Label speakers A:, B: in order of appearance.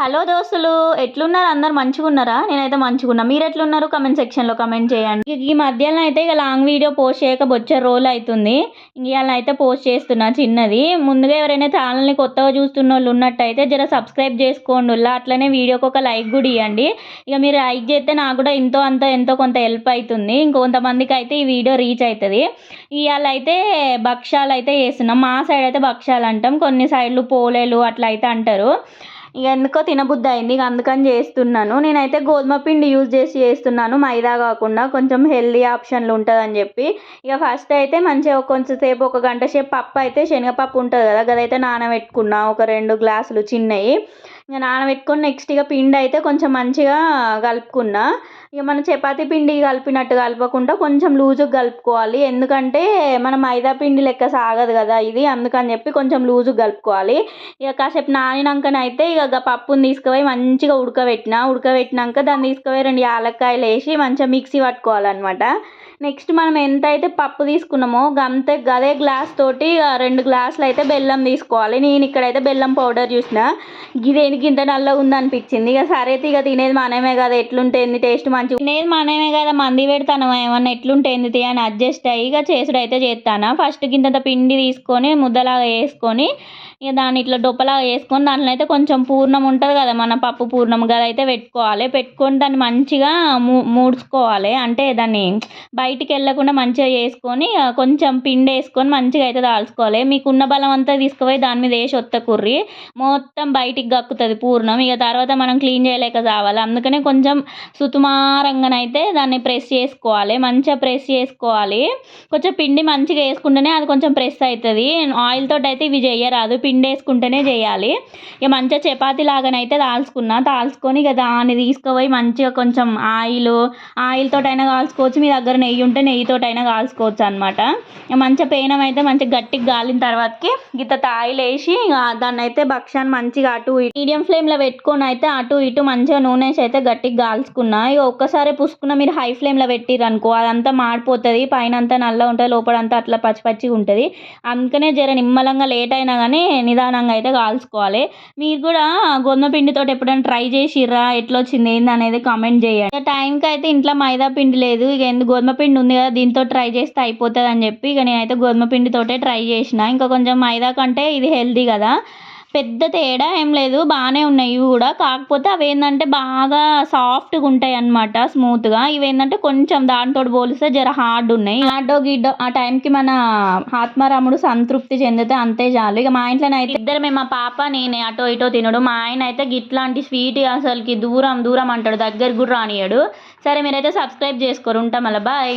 A: Hello దోస్తులు ఎట్లున్నారు? అందరు మంచిగా ఉన్నారా నేనైతే మంచిగా ఉన్నా మీరు ఎట్లున్నారు కమెంట్ సెక్షన్లో కమెంట్ చేయండి. ఈ మధ్యాహ్నం అయితే ఇక లాంగ్ వీడియో పోస్ట్ చేయక బొచ్చే రోల్ అవుతుంది ఇవాళ అయితే పోస్ట్ చేస్తున్నా చిన్నది. ముందుగా ఎవరైనా ఛానల్ని కొత్తగా చూస్తున్న వాళ్ళు ఉన్నట్టయితే జర సబ్స్క్రైబ్ చేసుకోండి. అట్లనే వీడియోకి ఒక లైక్ కూడా ఇవ్వండి. ఇక మీరు లైక్ చేస్తే నాకు కూడా ఎంతో అంత ఎంతో కొంత హెల్ప్ అవుతుంది. ఇంకొంతమందికి అయితే ఈ వీడియో రీచ్ అవుతుంది. ఇవాళ అయితే భక్ష్యాలు అయితే చేస్తున్నాం. మా సైడ్ అయితే భక్ష్యాలు అంటాం. కొన్ని సైడ్లు పోలేలు అట్లా అయితే అంటారు. ఇక ఎందుకో తినబుద్ధి అయింది ఇక అందుకని చేస్తున్నాను. నేనైతే గోధుమ పిండి యూజ్ చేసి చేస్తున్నాను. మైదా కాకుండా కొంచెం హెల్దీ ఆప్షన్లు ఉంటుందని చెప్పి. ఇక ఫస్ట్ అయితే మంచిగా కొంచెం సేపు ఒక గంట సేపు పప్పు అయితే శనగపప్పు ఉంటుంది కదా అదైతే నానబెట్టుకున్నా ఒక రెండు గ్లాసులు చిన్నవి ఇక నానబెట్టుకొని నెక్స్ట్ ఇక పిండి అయితే కొంచెం మంచిగా కలుపుకున్నా. ఇక మన చపాతి పిండి కలిపినట్టు కలపకుండా కొంచెం లూజుగా కలుపుకోవాలి. ఎందుకంటే మన మైదా పిండి లెక్క సాగదు కదా ఇది. అందుకని చెప్పి కొంచెం లూజుగా కలుపుకోవాలి. ఇక కాసేపు నానినాకనైతే ఇక పప్పుని తీసుకుపోయి మంచిగా ఉడకబెట్టిన. ఉడకబెట్టినాక దాన్ని తీసుకుపోయి రెండు యాలక్కాయలు వేసి మంచిగా మిక్సీ పట్టుకోవాలన్నమాట. నెక్స్ట్ మనం ఎంత అయితే పప్పు తీసుకున్నామో గంతే అదే గ్లాస్ తోటి రెండు గ్లాసులు అయితే బెల్లం తీసుకోవాలి. నేను ఇక్కడైతే బెల్లం పౌడర్ చూసిన గిదేనికి ఇంత నల్లగా ఉందనిపించింది. ఇక సరే ఇక తినేది మనమే కదా ఎట్లుంటేంది టేస్ట్ మంచిగా. తినేది మనమే కదా మంది పెడతాను ఏమన్నా ఎట్లుంటేంది అని అడ్జస్ట్ అయ్యి ఇక చేసుడు అయితే చేస్తాను. ఫస్ట్ గింత పిండి తీసుకొని ముద్దలాగా వేసుకొని ఇక దాన్ని ఇట్లా డొప్పలాగా వేసుకొని దాంట్లో అయితే కొంచెం పూర్ణం ఉంటుంది కదా మన పప్పు పూర్ణం కదా అయితే పెట్టుకోవాలి. పెట్టుకొని దాన్ని మంచిగా మూడ్చుకోవాలి. అంటే దాన్ని బయటికి వెళ్ళకుండా మంచిగా వేసుకొని కొంచెం పిండి వేసుకొని మంచిగా అయితే దాల్చుకోవాలి. మీకున్న బలం అంతా తీసుకుపోయి దాని మీద వేసి ఒత్త కుర్రి. మొత్తం బయటికి గక్కుతుంది పూర్ణం. ఇక తర్వాత మనం క్లీన్ చేయలేక చావాలి. అందుకనే కొంచెం సుతుమారంగానైతే దాన్ని ప్రెస్ చేసుకోవాలి. మంచిగా ప్రెస్ చేసుకోవాలి. కొంచెం పిండి మంచిగా వేసుకుంటేనే అది కొంచెం ప్రెస్ అవుతుంది ఆయిల్ తోటి అయితే ఇవి చేయరాదు. పిండి వేసుకుంటేనే చేయాలి. ఇక మంచిగా చపాతీ లాగానైతే దాల్చుకున్నా. దాల్చుకొని ఇక దాన్ని తీసుకుపోయి మంచిగా కొంచెం ఆయిల్ ఆయిల్ తోటైనా కాల్చుకోవచ్చు మీ దగ్గర నెయ్యి ఉంటే నెయ్యితోటైనా కాల్చుకోవచ్చు అనమాట మంచిగా పేనం అయితే మంచిగా గట్టిగా గాలిన తర్వాతకి గిత్త ఆయిల్ వేసి దాన్ని అయితే భక్ష్యాన్ని మంచిగా అటు మీడియం ఫ్లేమ్లో పెట్టుకొని అయితే అటు ఇటు మంచిగా నూనె వేసి అయితే గట్టిగా కాల్చుకున్నా ఇక ఒక్కసారి పుసుకున్న మీరు హై ఫ్లేమ్లో పెట్టిరనుకో అదంతా మాడిపోతుంది పైన అంతా నల్ల ఉంటుంది లోపలంతా అట్లా పచ్చి పచ్చిగా ఉంటుంది. అందుకనే జర నిమ్మలంగా లేట్ అయినా కానీ నిదానంగా అయితే కాల్చుకోవాలి. మీరు కూడా గోధుమ పిండితో ఎప్పుడైనా ట్రై చేసిర్రా? ఎట్లా వచ్చింది ఏంది అనేది కామెంట్ చేయండి. టైంకి అయితే ఇంట్లో మైదా పిండి లేదు. ఇక ఎందుకు గోధుమ పిండి ఉంది కదా దీంతో ట్రై చేస్తే అయిపోతుంది అని చెప్పి ఇక నేనైతే గోధుమ పిండితోటే ట్రై చేసిన. ఇంకా కొంచెం మైదా కంటే ఇది హెల్దీ కదా. పెద్ద తేడా ఏం లేదు బాగానే ఉన్నాయి ఇవి కూడా. కాకపోతే అవి ఏంటంటే బాగా సాఫ్ట్గా ఉంటాయి అనమాట స్మూత్గా ఇవి ఏంటంటే కొంచెం దాంతో పోలిస్తే జర హార్డ్ ఉన్నాయి. హార్డో గిడ్డో ఆ టైంకి మన ఆత్మారాముడు సంతృప్తి చెందితే అంతే చాలు. ఇక మా ఇంట్లో అయితే ఇద్దరు మేము మా పాప నేనే అటో ఇటో తినడు. మా ఆయన అయితే గిట్లాంటి స్వీట్ అసలుకి దూరం దూరం అంటాడు. దగ్గర కూడా రానియాడు సరే మీరైతే సబ్స్క్రైబ్ చేసుకోరు. ఉంటాం మళ్ళీ బాయ్